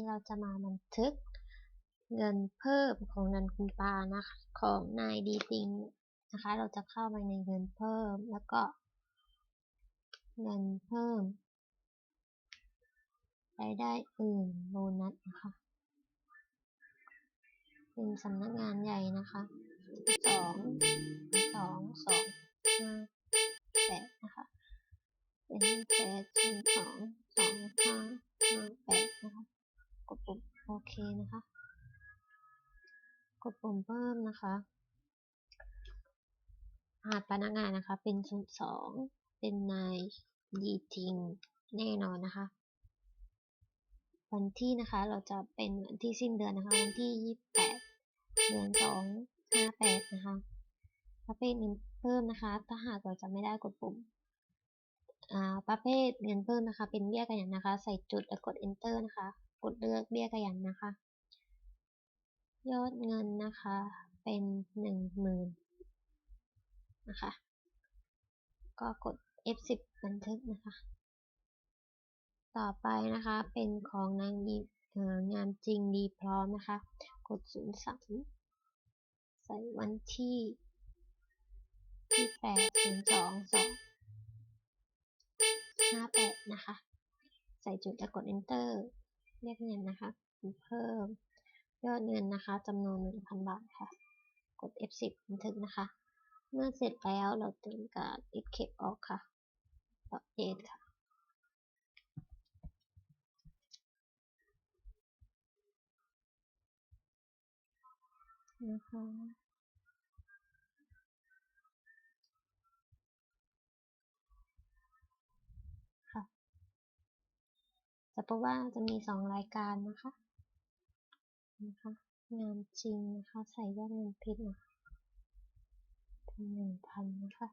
นี้เราจะมาบันทึกเงินเพิ่มของนันคุณปานะคะของนายดีติงนะคะ เราจะเข้าไปในเงินเพิ่มแล้วก็ เงินเพิ่มรายได้อื่นโบนัสนะคะ เป็นสำนักงานใหญ่นะคะสองสองสองห้าแปดนะคะ เป็นแปดศูนสองสองห้าห้าแปดนะคะ เคนะคะ กดปุ่มเพิ่มนะคะหาพนักงานนะคะ เป็นศูนย์สอง เป็นนายดีจริงแน่นอนนะคะ วันที่นะคะ เราจะเป็นวันที่สิ้นเดือนนะคะ วันที่ยี่สิบแปดเดือนสองห้าแปดนะคะประเภทเงินเพิ่มนะคะ ถ้าหากเราจะไม่ได้กดปุ่มประเภทเงินเพิ่มนะคะ เป็นเบี้ยกระยันนะคะ ใส่จุดแล้วกด enter นะคะ กดเลือกเบี้ยกระยันนะคะ ยอดเงินนะคะเป็นหนึ่งหมื่นนะคะ ก็กด F10 บันทึกนะคะ ต่อไปนะคะเป็นของนางดีงานจริงดีพร้อมนะคะ กด03ใส่วันที่ที่8 0 2 2 58นะคะ ใส่จุดแล้วกด enter เรียกเงินนะคะ เพิ่ม ยอดเงินนะคะจำนวน 1,000 บาทค่ะ กด F10 บันทึกนะคะ เมื่อเสร็จแล้วเราถึงการ escape ออกค่ะอัปเดตค่ะ นะคะ จะพบว่าจะมีสองรายการนะคะนะคะงานจริงนะคะ ใส่ยอดเงินพิษนะคะเป็นหนึ่งพันนะคะ